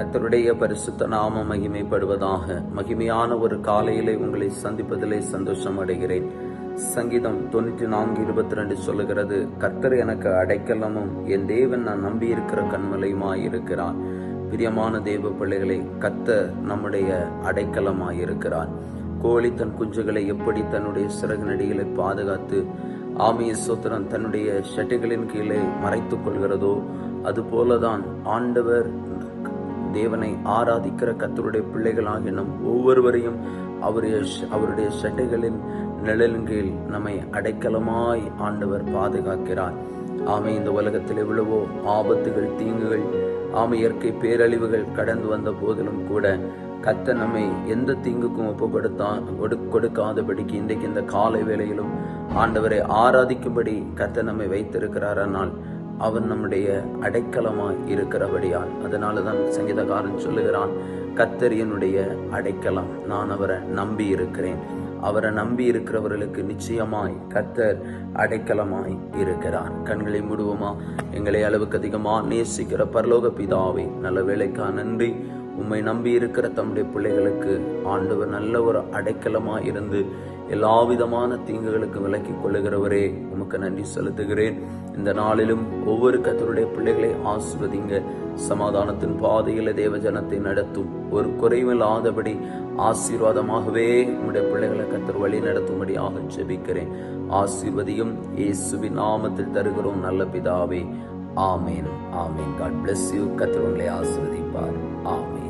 கத்தருடைய பரிசுத்த நாம மகிமைப்படுவதாக மகிமையான ஒரு காலையிலே உங்களை சந்திப்பதிலே சந்தோஷம் அடைகிறேன். சங்கீதம் தொண்ணூற்றி நான்கு இருபத்தி ரெண்டு சொல்லுகிறது கர்த்தர் எனக்கு அடைக்கலமும் என் தேவன் நான் நம்பியிருக்கிற கண்மலையுமாயிருக்கிறார். பிரியமான தேவ பிள்ளைகளை கர்த்தர் நம்முடைய அடைக்கலமாயிருக்கிறான் கோழி தன் குஞ்சுகளை எப்படி தன்னுடைய சிறகு நடிகளை பாதுகாத்து ஆமிய சோத்திரன் தன்னுடைய ஷட்டுகளின் கீழே மறைத்துக் கொள்கிறதோ அதுபோலதான் ஆண்டவர் தேவனை ஆராதிக்கிற கத்தருடைய பிள்ளைகளாகிய நம் ஒவ்வொருவரையும் அவருடைய அவருடைய சட்டைகளின் நிழலின் கீழ் நம்மை அடைக்கலமாய் ஆண்டவர் பாதுகாக்கிறார். ஆமை இந்த உலகத்தில் எவ்வளவோ ஆபத்துகள் தீங்குகள் ஆமை இயற்கை பேரழிவுகள் கடந்து வந்த போதிலும் கூட கத்த நம்மை எந்த தீங்குக்கும் ஒப்பு கொடுத்தா கொடுக்காதபடிக்கு இன்றைக்கு இந்த காலை வேளையிலும் ஆண்டவரை ஆராதிக்கும்படி கத்த நம்மை வைத்திருக்கிறார். ஆனால் அவன் நம்முடைய அடைக்கலமாய் இருக்கிறபடியால் அதனால தான் சங்கீதக்காரன் சொல்லுகிறான் கத்தர் என்னுடைய அடைக்கலம் நான் அவரை நம்பி இருக்கிறேன். அவரை நம்பி இருக்கிறவர்களுக்கு நிச்சயமாய் கத்தர் அடைக்கலமாய் இருக்கிறார். கண்களை மூடுவோமா? எங்களை அளவுக்கு அதிகமா நேசிக்கிற பரலோக பிதாவை நல்ல வேலைக்கா நன்றி. உம்மை நம்பி இருக்கிற தம்முடைய பிள்ளைகளுக்கு ஆண்டவர் நல்ல ஒரு அடைக்கலமாக இருந்து எல்லா விதமான தீங்குகளுக்கு விலக்கி கொள்ளுகிறவரே உமக்கு நன்றி செலுத்துகிறேன். இந்த நாளிலும் ஒவ்வொரு கத்தருடைய பிள்ளைகளை ஆசிர்வதிங்க. சமாதானத்தின் பாதையில தேவஜனத்தை நடத்தும். ஒரு குறைவில்லாதபடி ஆசீர்வாதமாகவே உம்முடைய பிள்ளைகளை கத்தர் வழி நடத்தும்படியாக ஜெபிக்கிறேன். ஆசீர்வதியும் இயேசுவின் நாமத்தில் தருகிறோம் நல்ல பிதாவே. ஆமேன். ஆமேன். காட் பிளஸ் யூ கத்தர் உங்களை ஆசிர்வதிப்பார். ஆமேன்.